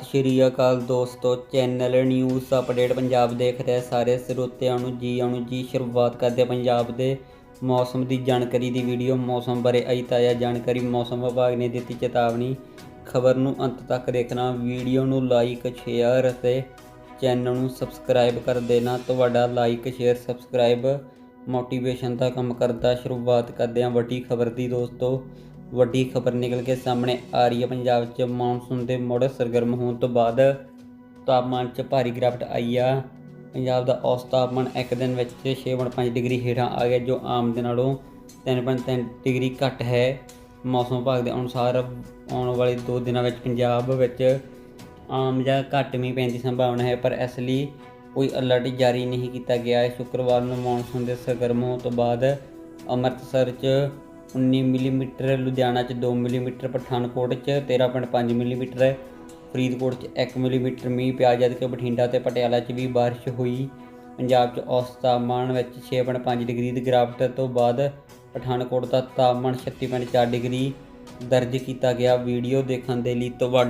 ਸਤਿ ਸ਼੍ਰੀ ਅਕਾਲ ਦੋਸਤੋ, channel news update Punjab ਦੇਖ ਰਹੇ ਸਾਰੇ ਸਰੋਤਿਆਂ ਨੂੰ ਜੀ ਆਣੂ ਜੀ ਸ਼ੁਰੂਆਤ ਕਰਦੇ ਪੰਜਾਬ ਦੇ ਮੌਸਮ ਦੀ ਜਾਣਕਾਰੀ ਦੀ ਵੀਡੀਓ। ਮੌਸਮ ਬਾਰੇ ਅਈ ਤਾਜ਼ਾ ਜਾਣਕਾਰੀ, ਮੌਸਮ ਵਿਭਾਗ ਨੇ ਦਿੱਤੀ ਚੇਤਾਵਨੀ। ਖਬਰ ਨੂੰ ਅੰਤ ਤੱਕ ਦੇਖਣਾ, ਵੀਡੀਓ ਨੂੰ ਲਾਈਕ, ਸ਼ੇਅਰ ਅਤੇ ਚੈਨਲ ਨੂੰ ਸਬਸਕ੍ਰਾਈਬ ਕਰ ਦੇਣਾ। ਤੁਹਾਡਾ ਲਾਈਕ, ਸ਼ੇਅਰ, ਸਬਸਕ੍ਰਾਈਬ, ਮੋਟੀਵੇਸ਼ਨ ਦਾ ਕੰਮ ਕਰਦਾ। ਸ਼ੁਰੂਆਤ ਕਰਦੇ ਹਾਂ ਵੱਡੀ ਖਬਰ ਦੀ ਦੋਸਤੋ। ਵੱਡੀ ਖਬਰ ਨਿਕਲ ਕੇ ਸਾਹਮਣੇ ਆ ਰਹੀ ਹੈ। ਪੰਜਾਬ 'ਚ ਮੌਨਸੂਨ ਦੇ ਮੁੜ ਸਰਗਰਮ ਹੋਣ ਤੋਂ ਬਾਅਦ ਤਾਪਮਾਨ 'ਚ ਭਾਰੀ ਗਿਰਾਵਟ ਆਈ ਆ। ਪੰਜਾਬ ਦਾ ਔਸਤ ਤਾਪਮਾਨ ਇੱਕ ਦਿਨ ਵਿੱਚ 6.5 ਡਿਗਰੀ ਹੇਠਾਂ ਆ ਗਿਆ, ਜੋ ਆਮ ਦੇ ਨਾਲੋਂ 3.3 ਡਿਗਰੀ ਘੱਟ ਹੈ। ਮੌਸਮ ਵਿਭਾਗ ਦੇ ਅਨੁਸਾਰ ਆਉਣ ਵਾਲੇ 2 ਦਿਨਾਂ ਵਿੱਚ ਪੰਜਾਬ ਵਿੱਚ ਆਮ ਜਾਂ ਘੱਟ ਮੀਂਹ ਪੈਣ ਦੀ ਸੰਭਾਵਨਾ ਹੈ, ਪਰ ਇਸ ਲਈ ਕੋਈ ਅਲਰਟ ਜਾਰੀ ਨਹੀਂ ਕੀਤਾ ਗਿਆ। ਹੈ ਸ਼ੁੱਕਰਵਾਰ ਨੂੰ ਮੌਨਸੂਨ ਦੇ ਸਰਗਰਮ ਹੋਣ ਤੋਂ ਬਾਅਦ ਅੰਮ੍ਰਿਤਸਰ 'ਚ 19 ਮਿਲੀਮੀਟਰ, ਲੁਧਿਆਣਾ 'ਚ 2 ਮਿਲੀਮੀਟਰ, ਪਠਾਨਕੋਟ 'ਚ 13.5 ਮਿਲੀਮੀਟਰ, ਫਰੀਦਕੋਟ 'ਚ 1 ਮਿਲੀਮੀਟਰ ਮੀਂਹ ਪਿਆ ਜਦਕਿ ਬਠਿੰਡਾ ਤੇ ਪਟਿਆਲਾ 'ਚ ਵੀ ਬਾਰਿਸ਼ ਹੋਈ। ਪੰਜਾਬ 'ਚ ਔਸਤ ਤਾਪਮਾਨ ਵਿੱਚ 6.5 ਡਿਗਰੀ ਦੀ ਗਿਰਾਵਟ ਤੋਂ ਬਾਅਦ ਪਠਾਨਕੋਟ ਦਾ ਤਾਪਮਾਨ 36.4 ਡਿਗਰੀ ਦਰਜ ਕੀਤਾ ਗਿਆ। ਵੀਡੀਓ ਦੇਖਣ ਦੇ ਲਈ ਤੁਹਾਡਾ